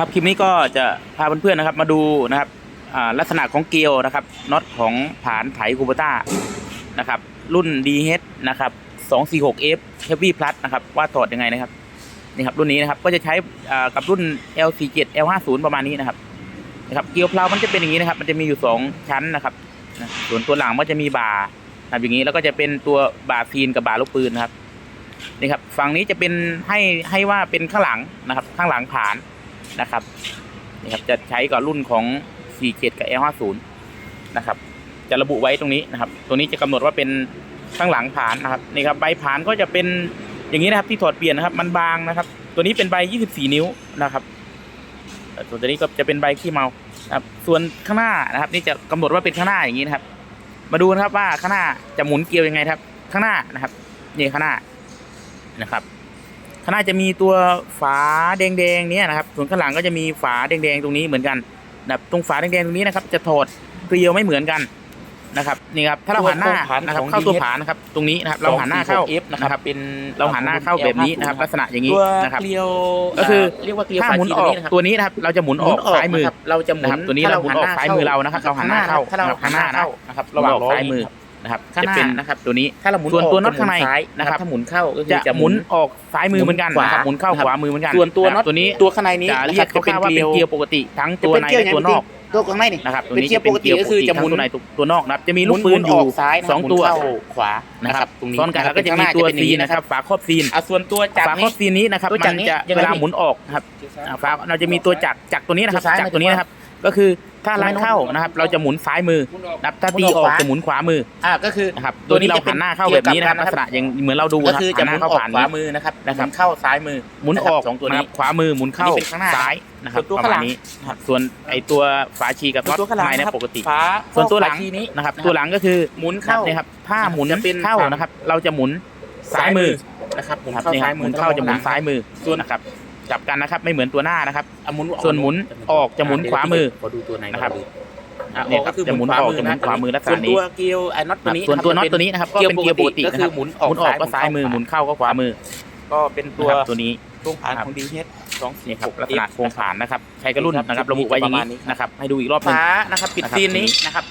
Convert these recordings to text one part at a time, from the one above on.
ครับคลิปนี้ก็จะพาเพื่อนๆนะครับ มาดูนะครับลักษณะของเกลียวนะครับน็อตของผานไถคูเบต้านะครับ รุ่น DH นะครับ 246F Heavy Plus นะครับ ว่าถอดยังไงนะครับนี่ครับรุ่นนี้นะครับก็จะใช้กับรุ่น L47 L50 ประมาณนี้นะครับนะครับเกลียวเพลามันจะเป็นอย่างนี้นะครับ มันจะมีอยู่ 2 ชั้นนะครับส่วนตัวหลังมันจะมีบาร์นะครับอย่างนี้แล้วก็จะเป็นตัวบาร์ฟีนกับบาร์ลูกปืนนะครับนี่ครับฝั่งนี้จะเป็นให้ให้ว่าเป็นข้างหลังนะครับ ข้างหลังผาน นะครับนี่ครับจะใช้กับรุ่นของ47กับ L50 นะครับ จะระบุไว้ตรงนี้นะครับ ตัวนี้จะกำหนดว่าเป็นข้างหลังผานนะครับนี่ครับใบผานก็จะเป็นอย่างนี้นะครับที่ถอดเปลี่ยนนะครับ มันบางนะครับ ตัวนี้เป็นใบ 24 นิ้วนะครับต่ส่วนตัวนี้ก็จะเป็นใบขี้เมาครับ ส่วนข้างหน้านะครับ นี่จะกำหนดว่าเป็นข้างหน้าอย่างนี้นะครับ มาดูนะครับว่าข้างหน้าจะหมุนเกลียวยังไงครับ ข้างหน้านะครับนี่ข้างหน้านะครับ ข้างหน้าจะมีตัวฝาแดงๆเนี้ยนะครับ ส่วนข้างหลังก็จะมีฝาแดงๆตรงนี้เหมือนกันนะครับตรงฝาแดงๆตรงนี้นะครับ จะถอดเกลียวไม่เหมือนกันนะครับนี่ครับถ้าเราหันหน้านะครับเข้าตัวผานะครับตรงนี้นะครับเราหันหน้าเข้า F นะครับเป็นเราหันหน้าเข้าแบบนี้นะครับ ลักษณะอย่างนี้ตัวนะครับเกลียวก็คือเรียกว่าเกลียวถ้าหมุนอฝอกชีนะครับตัวนี้นะครับเราจะหมุนออกซ้ายมือนะครับเราจะหมุนะนครับตัวนี้เราหมุนออกซ้ายมือเรานะครับเราหันหน้าเข้าถ้าเรานะครับข้างหน้านะนะครับระหว่างล้ซ้ายมือ นะครับข้างจะหน้าเป็นนะครับ ตัวนี้ถ้าเราหมุนส่วนออกตัวน็อตจะหมุข้างในซ้ายนะครับถ้าหมุนเข้าก็คือจะจะหมุนออกซ้ายมือเหมือนกันหมุนขวานะครับหมุนเข้านะครับขวามือเหมือนกันส่วนตัวะคน็อรัตบตัวนี้ตัวข้างในนี้จะเรียกนะครับคร่าวๆว่าเป็นเกลียวปกติทั้งตัวในและตัวนอกตัวข้างในนี่นะครับตัวเป็นนี้เกลียวจะเป็นปกติเกลียวก็คือจะหมุนทั้งตัวในตัวนอกนะครับจะมีลูกหปืนอยู่ออกซ้ายนะครับสองตัวหมุนเข้าขวานะนะคครัรับบตรงนี้ซ้อนกันแล้วก็จะมีตัวซีนะครับฝาครอบซีนอะส่วนตัวจักรฝาครอบซีนนี้นะครับตัวจัมักนรนี้จะยังไงเวลาพี่หมุนออกนะครับอ่าฝาเราจะมีตัวจักรจักรตัวนี้นะครับตัวซ้ายจักรตัวนี้นะครับก็คือ ถ้าลันเข้านะครับ เราจะหมุนซ้ายมือนะครับถ้าตีออกจะหมุนขวามืออ่าก็คือนะครับตัวนี้เราหันหน้าเข้าแบบนี้นะครับลักษณะอย่างเหมือนเราดูก็นะคือหัจะนหหมุน้านเข้าออกผ่านขวานี้ มือนะครับนะครับ หมุนเข้าซ้ายมือหมุนออกสองตัวนี้ะครับขวามือหมุนเข้าอันนี้เป็นข้างหน้าซ้ายนะครับส่วนตัวประมาณข้างหลัง นี้นะครับส่วนไอตัวฝาชีกับน็อตตัวข้างหลังในนะนะครับปกติ ฟ้าส่วนตัวหลังฝาชีนี้ นะครับ ตัวหลังก็คือหมุนเข้านี่ครับถ้าหมุนจะเป็นเข้านะครับ เราจะหมุนซ้ายมือนะครับหมุนครับเข้านี่คซ้ารัยบหมืมุอนเข้าจะหมุนซ้ายมือส่วนนะครับ กลับกันนะครับ ไม่เหมือนตัวหน้านะครับ อะหมุนส่วนหมุนออกจะหมุนขวามือ ขอดูตัวไหนนะครับ อะเนี่ยครับก็คือจะหมุนออกจะหมุนขวามือลักษณะนี้ส่วนตัวเกลียวไอ้น็อตตัวนี้ส่วนตัวน็อตตัวนี้นะครับก็เป็นเกียร์ปกติก็นะคืครัอบหมุนออกหมุนออกก็ซ้ายมือหมุนเข้าก็ขวามือก็เป็นตัตัววตัวนี้ช่วงผ่านครับของดีเฮดสองสี่นี่ครับหกลักษณะโครงผ่านนะครับใช้กระรุ่นนะครับครับระบุไว้อย่างนี้ประมาณนี้ครับนะครับ ให้ดูอีกรอบหนึง ฟ้านะครับปิดนะครับซีนนี้นะครับ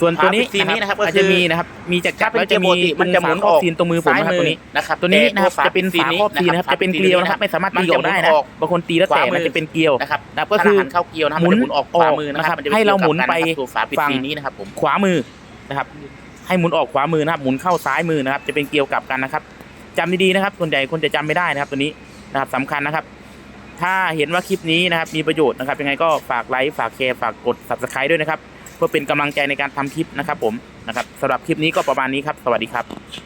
ส่วนตัวนี้ฝาปิดซีนนี้นะครับก็อาจคือจะมีนะครับมีจักรจักรแล้วจะมีมันจะหมุนฝาครอบซีนตรงมือผมนะครับซ้ายตัวนี้นะครับตัวนี้นะครับแต่จะเป็นฝาครอบซีนนะครับจะเป็นเกลียวนะครับไม่สามารถตีออกได้นะบางคนตีแล้วแตกขวามืนะอจะเป็นเกลียวนะครับนะครับก็คือถ้าหันเข้าเกลียวนะครับหมุนจะหมุนออกขวามือนะคอรัอบกมันจะให้เราหมุนไปตัวฝาปิดฝั่งซีนนี้นะครับผมขวามือนะครับให้หมุนออกขวามือนะครับหมุนเข้าซ้ายมือนะครับจะเป็นเกลียวกลับกันนะครับจำดีๆนะครับ ส่วนใหญ่คนจะจำไม่ได้นะครับตัวนี้นะครับสำคัญนะครับ ถ้าเห็นว่าคลิปนี้นะครับมีประโยชน์นะครับยังไงก็ฝากไลค์ฝากแชร์ฝากกด subscribe ด้วยนะครับ เพื่อเป็นกำลังใจในการทำคลิปนะครับผมนะครับสำหรับคลิปนี้ก็ประมาณนี้ครับ สวัสดีครับ